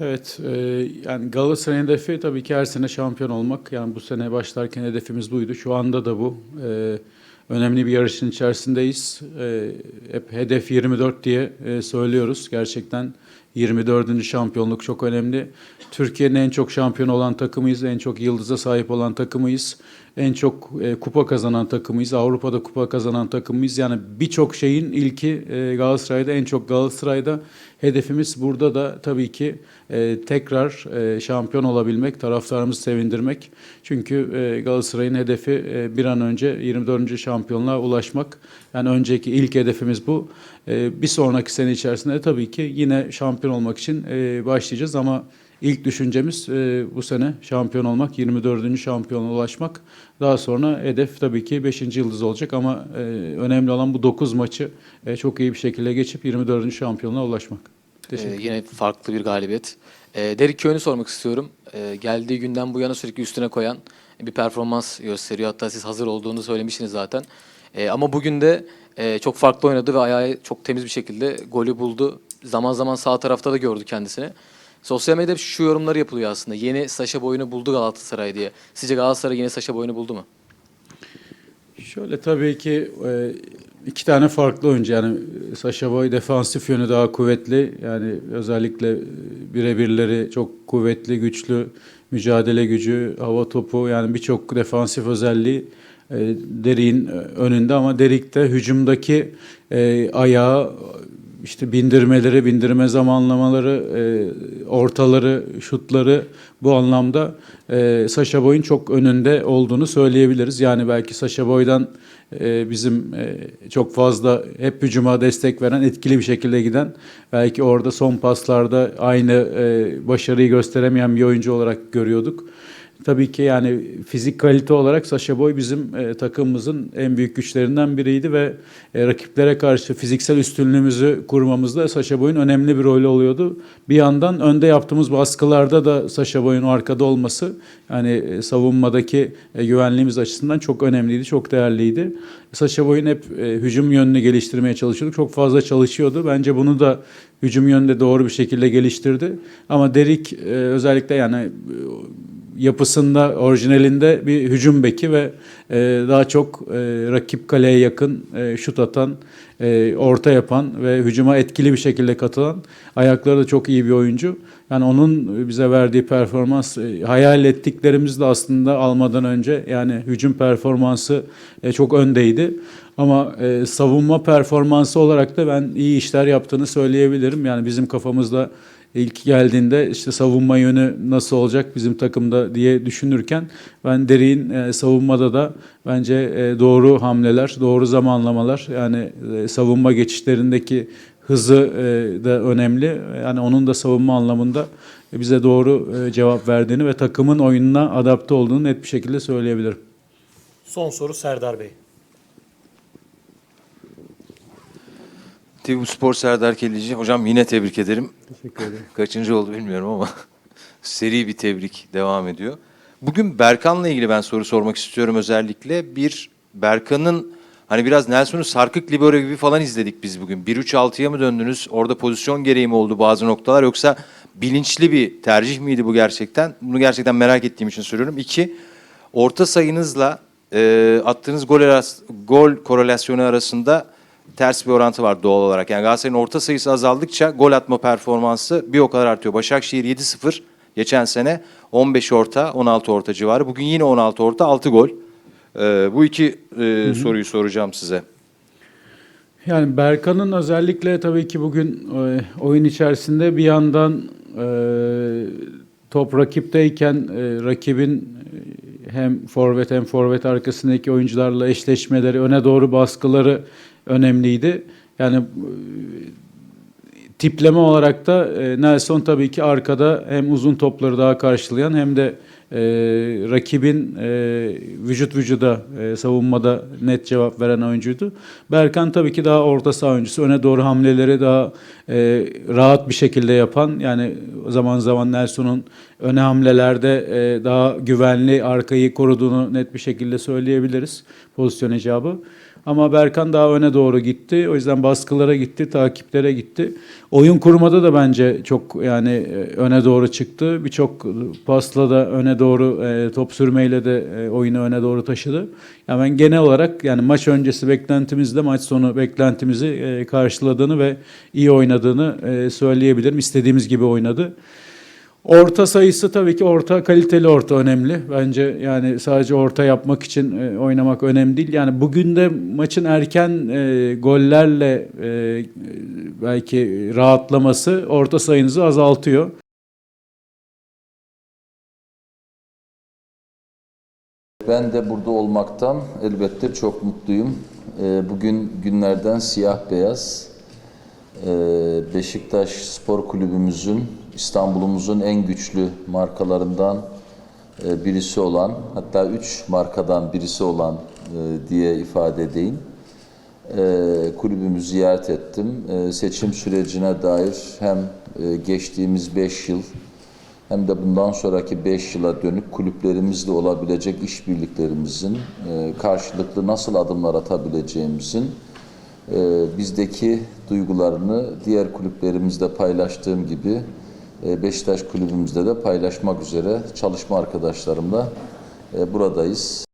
Evet, e, yani Galatasaray'ın hedefi tabii ki her sene şampiyon olmak. Yani bu sene başlarken hedefimiz buydu. Şu anda da bu. E, önemli bir yarışın içerisindeyiz. E, hep hedef 24 diye e, söylüyoruz. Gerçekten 24. şampiyonluk çok önemli. Türkiye'nin en çok şampiyon olan takımıyız, en çok yıldıza sahip olan takımıyız. En çok e, kupa kazanan takımıyız. Avrupa'da kupa kazanan takımıyız. Yani birçok şeyin ilki e, Galatasaray'da, en çok Galatasaray'da. Hedefimiz burada da tabii ki e, tekrar e, şampiyon olabilmek, taraftarımızı sevindirmek. Çünkü e, Galatasaray'ın hedefi e, bir an önce 24. şampiyonluğa ulaşmak. Yani önceki ilk hedefimiz bu. E, bir sonraki sene içerisinde de tabii ki yine şampiyon olmak için e, başlayacağız ama İlk düşüncemiz e, bu sene şampiyon olmak, 24. şampiyona ulaşmak. Daha sonra hedef tabii ki 5. yıldız olacak ama e, önemli olan bu 9 maçı e, çok iyi bir şekilde geçip 24. şampiyonluğa ulaşmak. Teşekkür Ee, yine farklı bir galibiyet. Ee, Derek Köhn'ü sormak istiyorum. Ee, geldiği günden bu yana sürekli üstüne koyan bir performans gösteriyor. Hatta siz hazır olduğunu söylemiştiniz zaten. Ee, ama bugün de e, çok farklı oynadı ve ayağı çok temiz bir şekilde golü buldu. Zaman zaman sağ tarafta da gördü kendisini. Sosyal medyada şu yorumları yapılıyor aslında. Yeni Saşa boyunu buldu Galatasaray diye. Sizce Galatasaray yeni Saşa boyunu buldu mu? Şöyle tabii ki e, iki tane farklı oyuncu yani Sasha Boy defansif yönü daha kuvvetli yani özellikle e, birebirleri çok kuvvetli, güçlü, mücadele gücü, hava topu yani birçok defansif özelliği e, Derik'in önünde ama Derik de hücumdaki ayağı işte bindirmeleri, bindirme zamanlamaları, e, ortaları, şutları bu anlamda e, Sasha Boy'un çok önünde olduğunu söyleyebiliriz. Yani belki Sasha Boy'dan e, bizim e, çok fazla hep hücuma destek veren, etkili bir şekilde giden, belki orada son paslarda aynı e, başarıyı gösteremeyen bir oyuncu olarak görüyorduk. Tabii ki yani fizik kalite olarak Sasha Boy bizim e, takımımızın en büyük güçlerinden biriydi ve e, rakiplere karşı fiziksel üstünlüğümüzü kurmamızda Sasha Boy'un önemli bir rolü oluyordu. Bir yandan önde yaptığımız baskılarda da Sasha Boy'un arkada olması yani e, savunmadaki e, güvenliğimiz açısından çok önemliydi, çok değerliydi. Sasha Boy'un hep e, hücum yönünü geliştirmeye çalışıyorduk. Çok fazla çalışıyordu. Bence bunu da hücum yönünde doğru bir şekilde geliştirdi. Ama Derik e, özellikle yani e, yapısında, orijinalinde bir hücum beki ve e, daha çok e, rakip kaleye yakın e, şut atan, e, orta yapan ve hücuma etkili bir şekilde katılan, ayakları da çok iyi bir oyuncu. Yani onun bize verdiği performans, e, hayal ettiklerimiz de aslında almadan önce yani hücum performansı e, çok öndeydi. Ama e, savunma performansı olarak da ben iyi işler yaptığını söyleyebilirim. Yani bizim kafamızda ilk geldiğinde işte savunma yönü nasıl olacak bizim takımda diye düşünürken ben Derik'in e, savunmada da bence e, doğru hamleler, doğru zamanlamalar yani e, savunma geçişlerindeki hızı da önemli. Yani onun da savunma anlamında bize doğru cevap verdiğini ve takımın oyununa adapte olduğunu net bir şekilde söyleyebilirim. Son soru Serdar Bey. TV Spor Serdar Kelleci. Hocam yine tebrik ederim. Teşekkür ederim. Kaçıncı oldu bilmiyorum ama seri bir tebrik devam ediyor. Bugün Berkan'la ilgili ben soru sormak istiyorum özellikle. Bir Berkan'ın hani biraz Nelson'un sarkık libero gibi falan izledik biz bugün. 1-3-6'ya mı döndünüz? Orada pozisyon gereği mi oldu bazı noktalar yoksa bilinçli bir tercih miydi bu gerçekten? Bunu gerçekten merak ettiğim için soruyorum. İki, orta sayınızla e, attığınız gol, aras- gol korelasyonu arasında ters bir orantı var doğal olarak. Yani Galatasaray'ın orta sayısı azaldıkça gol atma performansı bir o kadar artıyor. Başakşehir 7-0 geçen sene 15 orta 16 orta civarı. Bugün yine 16 orta 6 gol. Ee, bu iki e, soruyu soracağım size. Yani Berkan'ın özellikle tabii ki bugün e, oyun içerisinde bir yandan e, top rakipteyken e, rakibin e, hem forvet hem forvet arkasındaki oyuncularla eşleşmeleri, öne doğru baskıları önemliydi. Yani e, tipleme olarak da e, Nelson tabii ki arkada hem uzun topları daha karşılayan hem de e, rakibin e, vücut vücuda e, savunmada net cevap veren oyuncuydu. Berkan tabii ki daha orta saha oyuncusu. Öne doğru hamleleri daha e, rahat bir şekilde yapan yani zaman zaman Nelson'un öne hamlelerde e, daha güvenli arkayı koruduğunu net bir şekilde söyleyebiliriz pozisyon icabı. Ama Berkan daha öne doğru gitti. O yüzden baskılara gitti, takiplere gitti. Oyun kurmada da bence çok yani e, öne doğru çıktı. Birçok pasla da öne doğru e, top sürmeyle de e, oyunu öne doğru taşıdı. Yani ben genel olarak yani maç öncesi beklentimizle maç sonu beklentimizi karşıladığını ve iyi oynadığını söyleyebilirim. İstediğimiz gibi oynadı. Orta sayısı tabii ki orta kaliteli orta önemli. Bence yani sadece orta yapmak için e, oynamak önemli değil. Yani bugün de maçın erken e, gollerle e, belki rahatlaması orta sayınızı azaltıyor. Ben de burada olmaktan elbette çok mutluyum. Ee, Bugün günlerden siyah beyaz. Ee, Beşiktaş Spor Kulübümüzün, İstanbul'umuzun en güçlü markalarından e, birisi olan, hatta üç markadan birisi olan e, diye ifade edeyim. Ee, Kulübümüzü ziyaret ettim. Seçim sürecine dair hem e, geçtiğimiz beş yıl hem de bundan sonraki 5 yıla dönük kulüplerimizle olabilecek işbirliklerimizin e, karşılıklı nasıl adımlar atabileceğimizin e, bizdeki duygularını diğer kulüplerimizde paylaştığım gibi e, Beşiktaş kulübümüzde de paylaşmak üzere çalışma arkadaşlarımla e, buradayız.